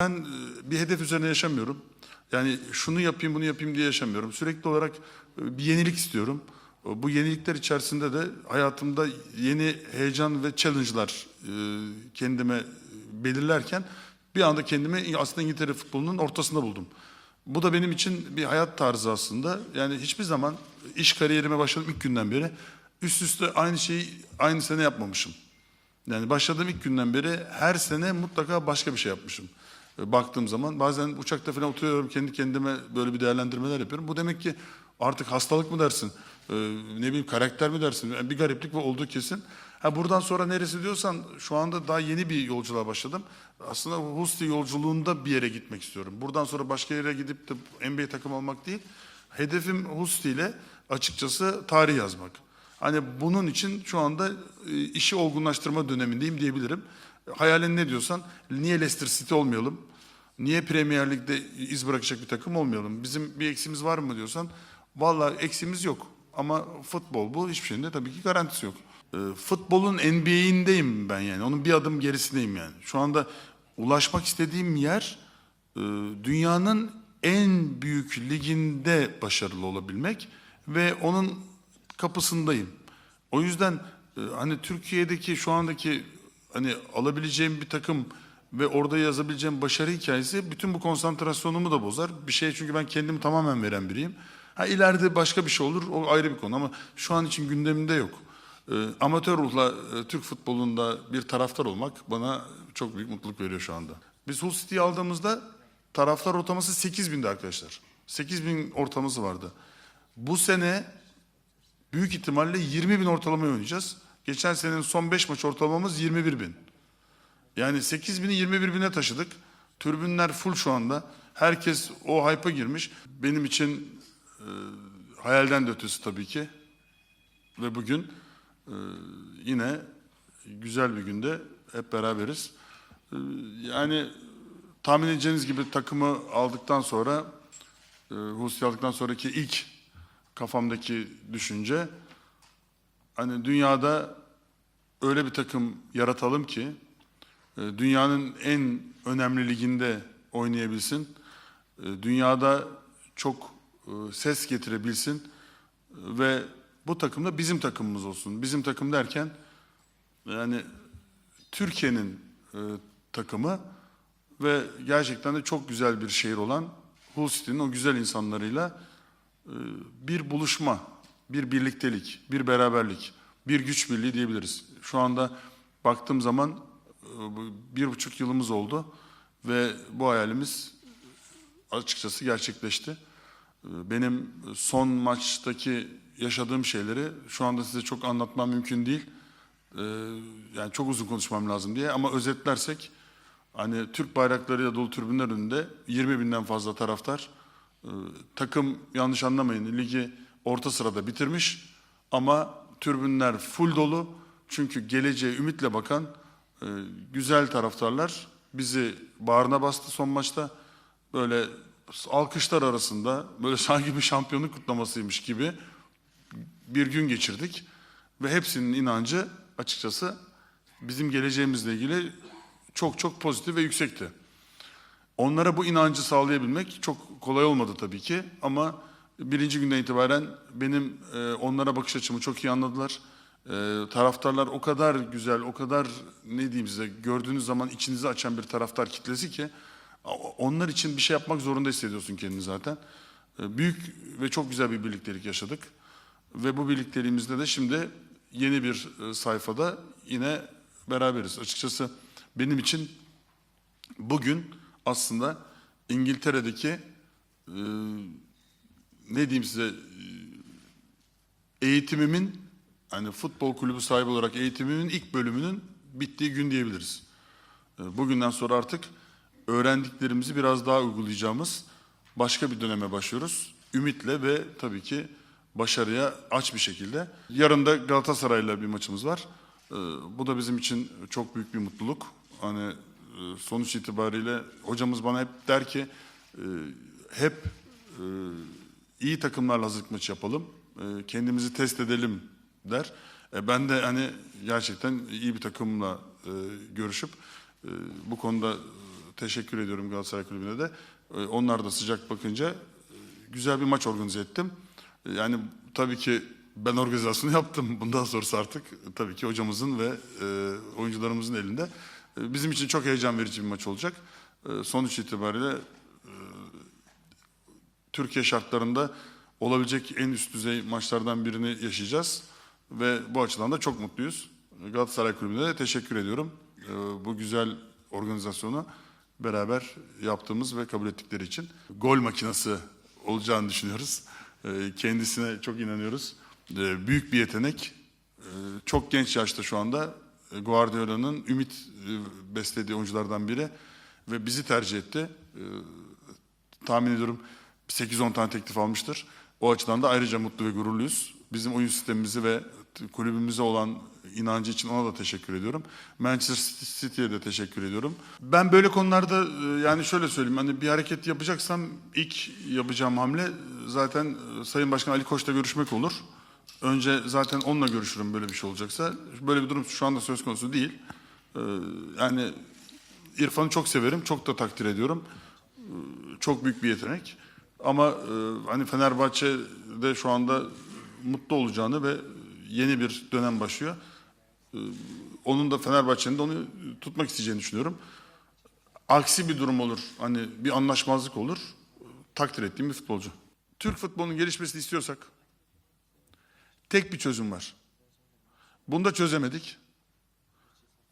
Ben e, bir hedef üzerine yaşamıyorum. Yani şunu yapayım bunu yapayım diye yaşamıyorum. Sürekli olarak e, bir yenilik istiyorum. Bu yenilikler içerisinde de hayatımda yeni heyecan ve challenge'lar e, kendime belirlerken bir anda kendimi aslında İngiltere futbolunun ortasında buldum. Bu da benim için bir hayat tarzı aslında. Yani hiçbir zaman iş kariyerime başladığım ilk günden beri üst üste aynı şeyi aynı sene yapmamışım. Yani başladığım ilk günden beri her sene mutlaka başka bir şey yapmışım. Baktığım zaman bazen uçakta falan oturuyorum kendi kendime böyle bir değerlendirmeler yapıyorum. Bu demek ki artık hastalık mı dersin, e, ne bileyim karakter mi dersin, Yani bir gariplik var olduğu kesin. Ha buradan sonra neresi diyorsan şu anda daha yeni bir yolculuğa başladım. Aslında Husti yolculuğunda bir yere gitmek istiyorum. Buradan sonra başka yere gidip de NBA takım almak değil. Hedefim Husti ile açıkçası tarih yazmak. Hani bunun için şu anda e, işi olgunlaştırma dönemindeyim diyebilirim. Hayalin ne diyorsan niye Leicester City olmayalım? Niye Premier Lig'de iz bırakacak bir takım olmayalım? Bizim bir eksimiz var mı diyorsan vallahi eksimiz yok. Ama futbol bu hiçbir şeyin de tabii ki garantisi yok. E, futbolun NBA'indeyim ben yani. Onun bir adım gerisindeyim yani. Şu anda ulaşmak istediğim yer e, dünyanın en büyük liginde başarılı olabilmek ve onun kapısındayım. O yüzden e, hani Türkiye'deki şu andaki hani alabileceğim bir takım ve orada yazabileceğim başarı hikayesi bütün bu konsantrasyonumu da bozar. Bir şey çünkü ben kendimi tamamen veren biriyim. Ha ileride başka bir şey olur o ayrı bir konu ama şu an için gündemimde yok. E, amatör ruhla e, Türk futbolunda bir taraftar olmak bana çok büyük mutluluk veriyor şu anda. Biz Hull City'yi aldığımızda taraftar ortalaması 8 bindi arkadaşlar. 8 bin ortalaması vardı. Bu sene büyük ihtimalle 20 bin ortalamayı oynayacağız. Geçen senenin son 5 maç ortalamamız 21 bin. Yani 8 bini 21 bine taşıdık. Türbünler full şu anda. Herkes o hype'a girmiş. Benim için e, hayalden de ötesi tabii ki. Ve bugün e, yine güzel bir günde hep beraberiz. E, yani tahmin edeceğiniz gibi takımı aldıktan sonra, e, Hulusi aldıktan sonraki ilk kafamdaki düşünce, hani dünyada öyle bir takım yaratalım ki, e, dünyanın en önemli liginde oynayabilsin, e, dünyada çok e, ses getirebilsin ve bu takım da bizim takımımız olsun. Bizim takım derken yani Türkiye'nin takımı ve gerçekten de çok güzel bir şehir olan Hull City'nin o güzel insanlarıyla bir buluşma, bir birliktelik, bir beraberlik, bir güç birliği diyebiliriz. Şu anda baktığım zaman e, bir buçuk yılımız oldu ve bu hayalimiz açıkçası gerçekleşti. E, Benim son maçtaki yaşadığım şeyleri şu anda size çok anlatmam mümkün değil. Ee, yani çok uzun konuşmam lazım diye ama özetlersek hani Türk bayraklarıyla dolu tribünler önünde 20 binden fazla taraftar takım yanlış anlamayın ligi orta sırada bitirmiş. Ama tribünler full dolu. Çünkü geleceğe ümitle bakan e, güzel taraftarlar bizi bağrına bastı son maçta. Böyle alkışlar arasında böyle sanki bir şampiyonluk kutlamasıymış gibi bir gün geçirdik. Ve hepsinin inancı açıkçası bizim geleceğimizle ilgili çok çok pozitif ve yüksekti. Onlara bu inancı sağlayabilmek çok kolay olmadı tabii ki ama birinci günden itibaren benim e, onlara bakış açımı çok iyi anladılar. E, taraftarlar o kadar güzel, o kadar ne diyeyim size gördüğünüz zaman içinizi açan bir taraftar kitlesi ki onlar için bir şey yapmak zorunda hissediyorsun kendini zaten. E, büyük ve çok güzel bir birliktelik yaşadık. Ve bu birlikteliğimizde de şimdi yeni bir e, sayfada yine beraberiz. Açıkçası benim için bugün aslında İngiltere'deki e, ne diyeyim size eğitimimin hani futbol kulübü sahibi olarak eğitimimin ilk bölümünün bittiği gün diyebiliriz. E, Bugünden sonra artık öğrendiklerimizi biraz daha uygulayacağımız başka bir döneme başlıyoruz. Ümitle ve tabii ki başarıya aç bir şekilde. Yarın da Galatasaray'la bir maçımız var. E, Bu da bizim için çok büyük bir mutluluk. Hani e, sonuç itibariyle hocamız bana hep der ki e, hep e, iyi takımlarla hazırlık maçı yapalım. e, Kendimizi test edelim der. E, Ben de hani gerçekten iyi bir takımla e, görüşüp bu konuda teşekkür ediyorum Galatasaray Kulübü'ne de. Onlar da sıcak bakınca güzel bir maç organize ettim. Yani tabii ki ben organizasyonu yaptım. Bundan sonrası artık tabii ki hocamızın ve oyuncularımızın elinde. Bizim için çok heyecan verici bir maç olacak. E, sonuç itibariyle Türkiye şartlarında olabilecek en üst düzey maçlardan birini yaşayacağız. Ve bu açıdan da çok mutluyuz. Galatasaray Kulübü'ne de teşekkür ediyorum. Ee, Bu güzel organizasyonu beraber yaptığımız ve kabul ettikleri için. Gol makinesi olacağını düşünüyoruz. Ee, Kendisine çok inanıyoruz. Ee, Büyük bir yetenek. Çok genç yaşta şu anda e, Guardiola'nın ümit e, beslediği oyunculardan biri. Ve bizi tercih etti. Tahmin ediyorum 8-10 tane teklif almıştır. O açıdan da ayrıca mutlu ve gururluyuz. Bizim oyun sistemimizi ve kulübümüze olan inancı için ona da teşekkür ediyorum. Manchester City'ye de teşekkür ediyorum. Ben böyle konularda e, yani şöyle söyleyeyim hani bir hareket yapacaksam ilk yapacağım hamle e, zaten e, Sayın Başkan Ali Koç'la görüşmek olur. Önce zaten onunla görüşürüm böyle bir şey olacaksa. Böyle bir durum şu anda söz konusu değil. Yani İrfan'ı çok severim, çok da takdir ediyorum çok büyük bir yetenek. Ama e, hani Fenerbahçe'de şu anda mutlu olacağını ve yeni bir dönem başlıyor. E, onun da Fenerbahçe'nin de onu tutmak isteyeceğini düşünüyorum. Aksi bir durum olur, hani bir anlaşmazlık olur. Takdir ettiğim bir futbolcu. Türk futbolunun gelişmesini istiyorsak tek bir çözüm var. Bunu da çözemedik.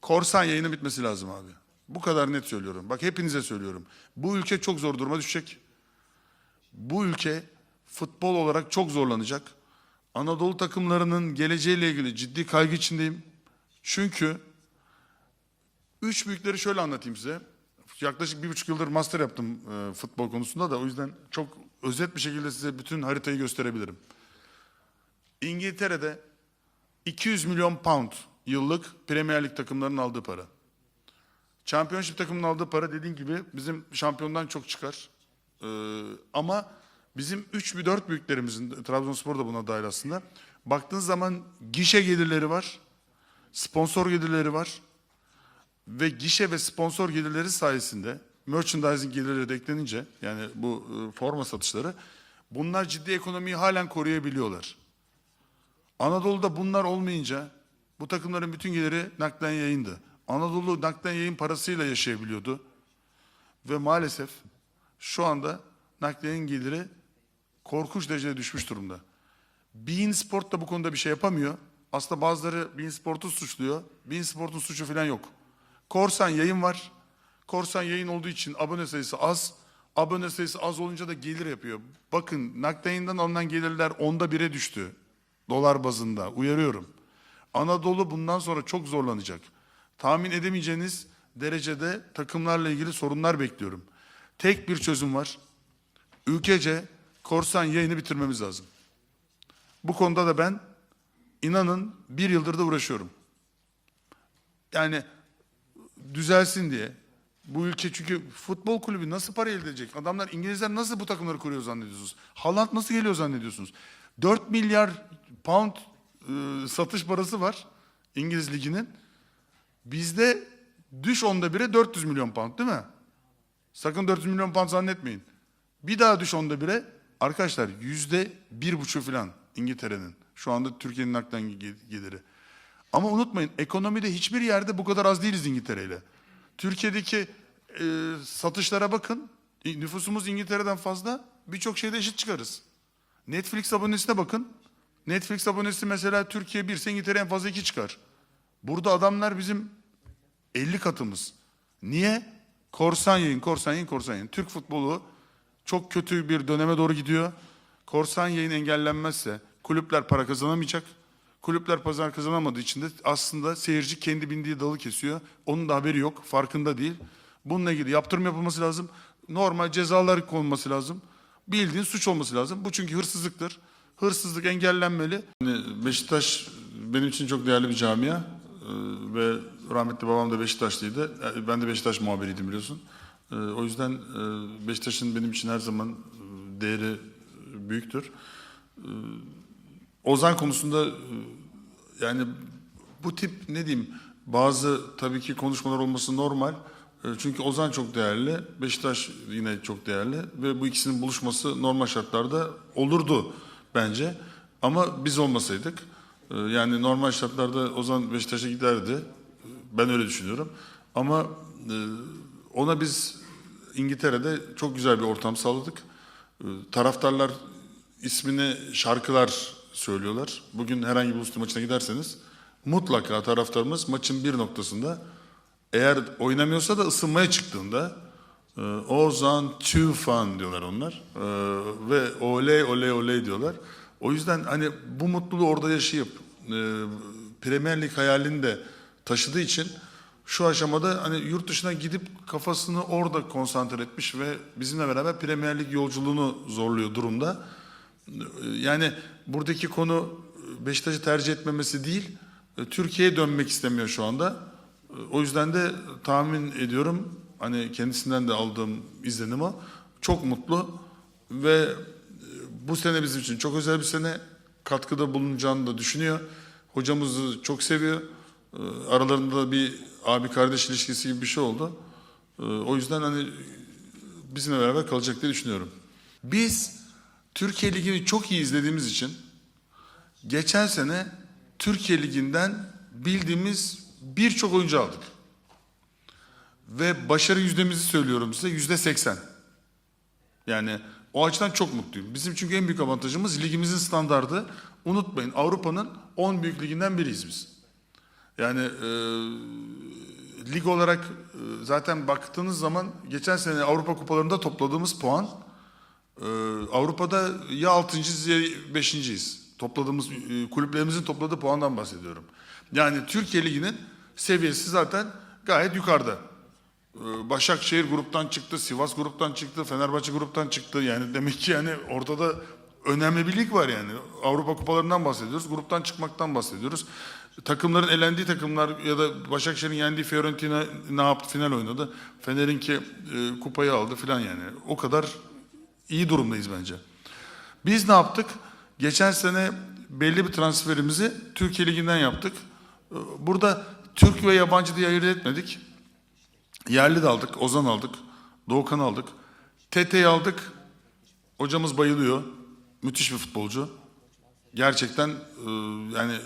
Korsan yayını bitmesi lazım abi. Bu kadar net söylüyorum. Bak hepinize söylüyorum. Bu ülke çok zor duruma düşecek. Bu ülke futbol olarak çok zorlanacak. Anadolu takımlarının geleceğiyle ilgili ciddi kaygı içindeyim. Çünkü üç büyükleri şöyle anlatayım size. Yaklaşık bir buçuk yıldır master yaptım e, futbol konusunda da o yüzden çok özet bir şekilde size bütün haritayı gösterebilirim. İngiltere'de 200 milyon pound yıllık Premier Lig takımlarının aldığı para. Championship takımının aldığı para dediğin gibi bizim şampiyondan çok çıkar. Ee, ama bizim 3 bir 4 büyüklerimizin, Trabzonspor da buna dahil aslında. Baktığınız zaman gişe gelirleri var, sponsor gelirleri var. Ve gişe ve sponsor gelirleri sayesinde merchandising gelirleri de eklenince yani bu e, forma satışları bunlar ciddi ekonomiyi halen koruyabiliyorlar. Anadolu'da bunlar olmayınca bu takımların bütün geliri naklen yayındı. Anadolu naklen yayın parasıyla yaşayabiliyordu. Ve maalesef şu anda naklen yayın geliri korkunç derecede düşmüş durumda. Bein Sport da bu konuda bir şey yapamıyor. Aslında bazıları Bein Sport'u suçluyor. Bein Sport'un suçu falan yok. Korsan yayın var. Korsan yayın olduğu için abone sayısı az. Abone sayısı az olunca da gelir yapıyor. Bakın naklen yayından alınan gelirler onda bire düştü. Dolar bazında. Uyarıyorum. Anadolu bundan sonra çok zorlanacak. Tahmin edemeyeceğiniz derecede takımlarla ilgili sorunlar bekliyorum. Tek bir çözüm var. Ülkece korsan yayını bitirmemiz lazım. Bu konuda da ben inanın bir yıldır da uğraşıyorum. Yani düzelsin diye. Bu ülke çünkü futbol kulübü nasıl para elde edecek? Adamlar İngilizler nasıl bu takımları kuruyor zannediyorsunuz? Haaland nasıl geliyor zannediyorsunuz? 4 milyar pound e, satış parası var İngiliz liginin. Bizde düş onda bire 400 milyon pound değil mi? Sakın 400 milyon pound zannetmeyin. Bir daha düş onda bire. Arkadaşlar yüzde bir buçuk falan İngiltere'nin. Şu anda Türkiye'nin naklen ge- geliri. Ama unutmayın ekonomide hiçbir yerde bu kadar az değiliz İngiltere ile. Türkiye'deki e, satışlara bakın. Nüfusumuz İngiltere'den fazla. Birçok şeyde eşit çıkarız. Netflix abonesine bakın. Netflix abonesi mesela Türkiye 1 ise İngiltere en fazla 2 çıkar. Burada adamlar bizim 50 katımız. Niye? Korsan yayın, korsan yayın, korsan yayın. Türk futbolu çok kötü bir döneme doğru gidiyor. Korsan yayın engellenmezse kulüpler para kazanamayacak. Kulüpler pazar kazanamadığı için de aslında seyirci kendi bindiği dalı kesiyor. Onun da haberi yok, farkında değil. Bununla ilgili yaptırım yapılması lazım. Normal cezalar konulması lazım. Bildiğin suç olması lazım. Bu çünkü hırsızlıktır. Hırsızlık engellenmeli. Yani Beşiktaş benim için çok değerli bir camia. Ee, ve rahmetli babam da Beşiktaşlıydı. Ben de Beşiktaş muhabiriydim biliyorsun. Ee, o yüzden e, Beşiktaş'ın benim için her zaman e, değeri büyüktür. Ozan konusunda e, yani bu tip ne diyeyim bazı tabii ki konuşmalar olması normal. E, Çünkü Ozan çok değerli, Beşiktaş yine çok değerli ve bu ikisinin buluşması normal şartlarda olurdu bence. Ama biz olmasaydık, e, yani normal şartlarda Ozan Beşiktaş'a giderdi. Ben öyle düşünüyorum. Ama e, ona biz İngiltere'de çok güzel bir ortam sağladık. E, Taraftarlar ismini şarkılar söylüyorlar. Bugün herhangi bir uluslu maçına giderseniz mutlaka taraftarımız maçın bir noktasında eğer oynamıyorsa da ısınmaya çıktığında e, Ozan Tufan diyorlar onlar ve oley oley oley diyorlar. O yüzden hani bu mutluluğu orada yaşayıp e, Premier Lig hayalini de taşıdığı için şu aşamada hani yurt dışına gidip kafasını orada konsantre etmiş ve bizimle beraber Premier Lig yolculuğunu zorluyor durumda. Yani buradaki konu Beşiktaş'ı tercih etmemesi değil, Türkiye'ye dönmek istemiyor şu anda. O yüzden de tahmin ediyorum, hani kendisinden de aldığım izlenim o, çok mutlu ve bu sene bizim için çok özel bir sene, katkıda bulunacağını da düşünüyor. Hocamızı çok seviyor. Aralarında bir abi kardeş ilişkisi gibi bir şey oldu. O yüzden hani bizimle beraber kalacak diye düşünüyorum. Biz Türkiye Ligi'ni çok iyi izlediğimiz için geçen sene Türkiye Ligi'nden bildiğimiz birçok oyuncu aldık. Ve başarı yüzdemizi söylüyorum size yüzde seksen. Yani o açıdan çok mutluyum. Bizim çünkü en büyük avantajımız ligimizin standardı. Unutmayın Avrupa'nın 10 büyük liginden biriyiz biz. Yani e, lig olarak e, zaten baktığınız zaman geçen sene Avrupa kupalarında topladığımız puan ee, Avrupa'da ya 6.'yiz ya 5.'yiz. Topladığımız e, kulüplerimizin topladığı puandan bahsediyorum. Yani Türkiye Ligi'nin seviyesi zaten gayet yukarıda. Ee, Başakşehir gruptan çıktı, Sivas gruptan çıktı, Fenerbahçe gruptan çıktı. Yani demek ki yani ortada önemli bir lig var yani. Avrupa kupalarından bahsediyoruz, gruptan çıkmaktan bahsediyoruz. Takımların elendiği takımlar ya da Başakşehir'in yendiği Fiorentina ne yaptı? Final oynadı. Fener'inki e, kupayı aldı filan yani. O kadar iyi durumdayız bence. Biz ne yaptık? Geçen sene belli bir transferimizi Türkiye Ligi'nden yaptık. Ee, Burada Türk ve yabancı diye ayırt etmedik. Yerli de aldık, Ozan aldık, Doğukan aldık. Tete'yi aldık. Hocamız bayılıyor. Müthiş bir futbolcu. Gerçekten e, yani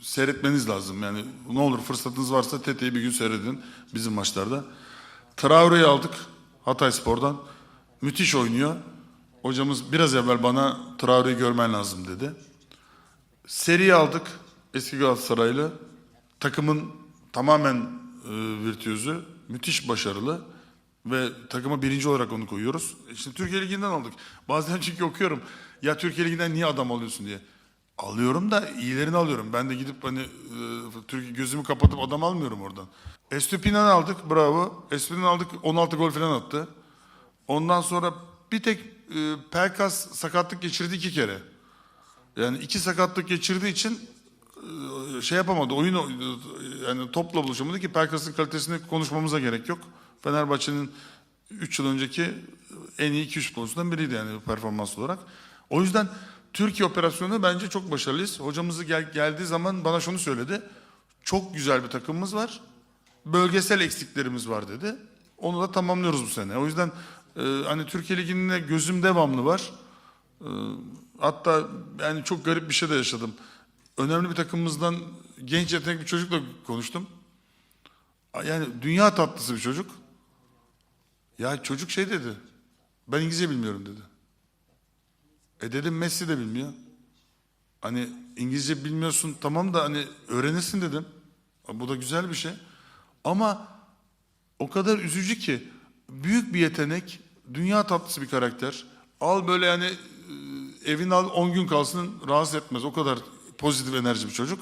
seyretmeniz lazım. Yani ne olur fırsatınız varsa Tete'yi bir gün seyredin bizim maçlarda. Traore'yi aldık Hatay Spor'dan. Müthiş oynuyor. Hocamız biraz evvel bana Traore'yi görmen lazım dedi. Seri aldık eski Galatasaraylı. Takımın tamamen e, virtüözü. Müthiş başarılı. Ve takıma birinci olarak onu koyuyoruz. İşte Türkiye Ligi'nden aldık. Bazen çünkü okuyorum. Ya Türkiye Ligi'nden niye adam alıyorsun diye. Alıyorum da iyilerini alıyorum. Ben de gidip hani e, Türkiye gözümü kapatıp adam almıyorum oradan. Estupinan'ı aldık bravo. Estupinan'ı aldık 16 gol falan attı. Ondan sonra bir tek e, Pelkas sakatlık geçirdi iki kere. Yani iki sakatlık geçirdiği için e, şey yapamadı. Oyun o- yani topla buluşamadı ki Pelkas'ın kalitesini konuşmamıza gerek yok. Fenerbahçe'nin 3 yıl önceki en iyi 2-3 futbolcusundan biriydi yani performans olarak. O yüzden Türkiye operasyonu bence çok başarılıyız. Hocamızı gel, geldiği zaman bana şunu söyledi. Çok güzel bir takımımız var. Bölgesel eksiklerimiz var dedi. Onu da tamamlıyoruz bu sene. O yüzden e, hani Türkiye Ligi'nde gözüm devamlı var. E, hatta yani çok garip bir şey de yaşadım. Önemli bir takımımızdan genç yetenekli bir çocukla konuştum. Yani dünya tatlısı bir çocuk. Ya çocuk şey dedi. Ben İngilizce bilmiyorum dedi. E dedim Messi de bilmiyor. Hani İngilizce bilmiyorsun tamam da hani öğrenirsin dedim. Bu da güzel bir şey. Ama o kadar üzücü ki büyük bir yetenek, dünya tatlısı bir karakter. Al böyle yani e, evin al 10 gün kalsın rahatsız etmez. O kadar pozitif enerji bir çocuk.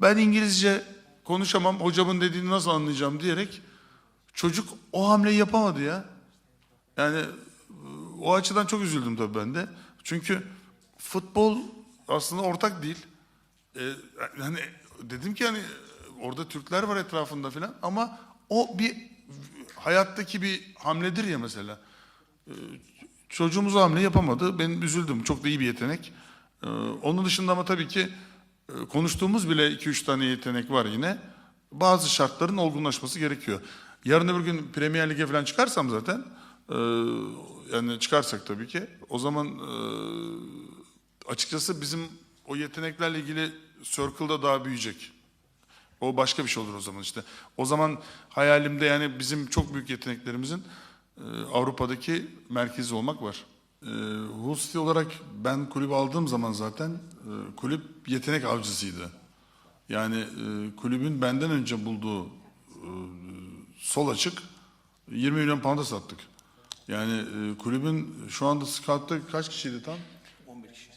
Ben İngilizce konuşamam, hocamın dediğini nasıl anlayacağım diyerek çocuk o hamleyi yapamadı ya. Yani e, o açıdan çok üzüldüm tabii ben de. Çünkü futbol aslında ortak değil. Ee, hani dedim ki hani orada Türkler var etrafında falan ama o bir hayattaki bir hamledir ya mesela. Ee, çocuğumuz hamle yapamadı. Ben üzüldüm. Çok da iyi bir yetenek. Ee, onun dışında ama tabii ki e, konuştuğumuz bile 2-3 tane yetenek var yine. Bazı şartların olgunlaşması gerekiyor. Yarın öbür gün Premier Lig'e falan çıkarsam zaten e, yani çıkarsak tabii ki o zaman e, açıkçası bizim o yeteneklerle ilgili circle'da daha büyüyecek. O başka bir şey olur o zaman işte. O zaman hayalimde yani bizim çok büyük yeteneklerimizin e, Avrupa'daki merkezi olmak var. E, Hull City olarak ben kulübü aldığım zaman zaten e, kulüp yetenek avcısıydı. Yani kulübün benden önce bulduğu sol açık 20 milyon pound'a sattık. Yani e, kulübün şu anda scout'ta kaç kişiydi tam? 11 kişiyiz.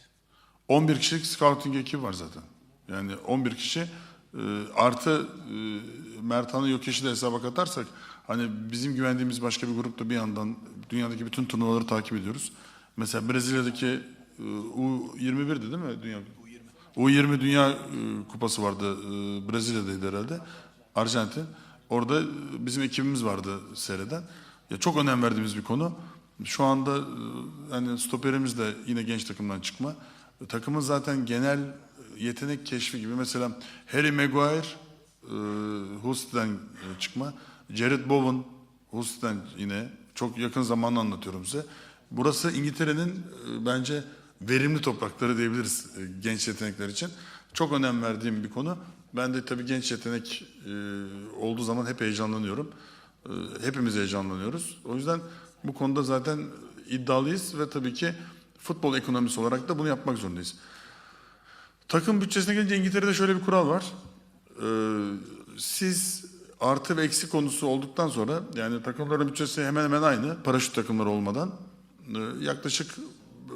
11 kişilik scouting ekibi var zaten. Yani 11 kişi e, artı e, Merthan'ı yok de hesaba katarsak hani bizim güvendiğimiz başka bir grupta bir yandan dünyadaki bütün turnuvaları takip ediyoruz. Mesela Brezilya'daki e, U21'di değil mi dünya? U20 Dünya e, Kupası vardı. E, Brezilya'daydı herhalde. Arjantin. Orada e, bizim ekibimiz vardı seyreden. Ya çok önem verdiğimiz bir konu. Şu anda e, hani stoperimiz de yine genç takımdan çıkma. E, Takımın zaten genel e, yetenek keşfi gibi mesela Harry Maguire e, çıkma. Jared Bowen City'den yine çok yakın zamanla anlatıyorum size. Burası İngiltere'nin bence verimli toprakları diyebiliriz genç yetenekler için. Çok önem verdiğim bir konu. Ben de tabii genç yetenek olduğu zaman hep heyecanlanıyorum. E, hepimiz heyecanlanıyoruz. O yüzden bu konuda zaten iddialıyız ve tabii ki futbol ekonomisi olarak da bunu yapmak zorundayız. Takım bütçesine gelince İngiltere'de şöyle bir kural var. Ee, siz artı ve eksi konusu olduktan sonra yani takımların bütçesi hemen hemen aynı paraşüt takımları olmadan Ee, yaklaşık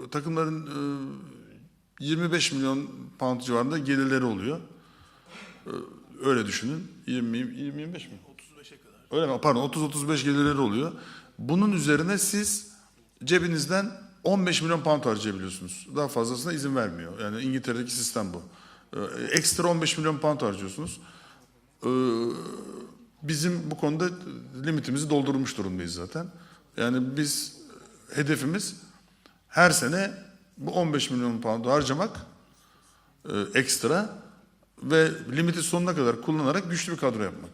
e, takımların e, 25 milyon pound civarında gelirleri oluyor. Ee, öyle düşünün. 20 20 25 mi? 35'e kadar. Öyle mi? Pardon 30-35 gelirleri oluyor. Bunun üzerine siz cebinizden 15 milyon pound harcayabiliyorsunuz. Daha fazlasına izin vermiyor. Yani İngiltere'deki sistem bu. Ee, Ekstra 15 milyon pound harcıyorsunuz. Ee, Bizim bu konuda limitimizi doldurmuş durumdayız zaten. Yani biz hedefimiz her sene bu 15 milyon pound harcamak e, ekstra ve limiti sonuna kadar kullanarak güçlü bir kadro yapmak.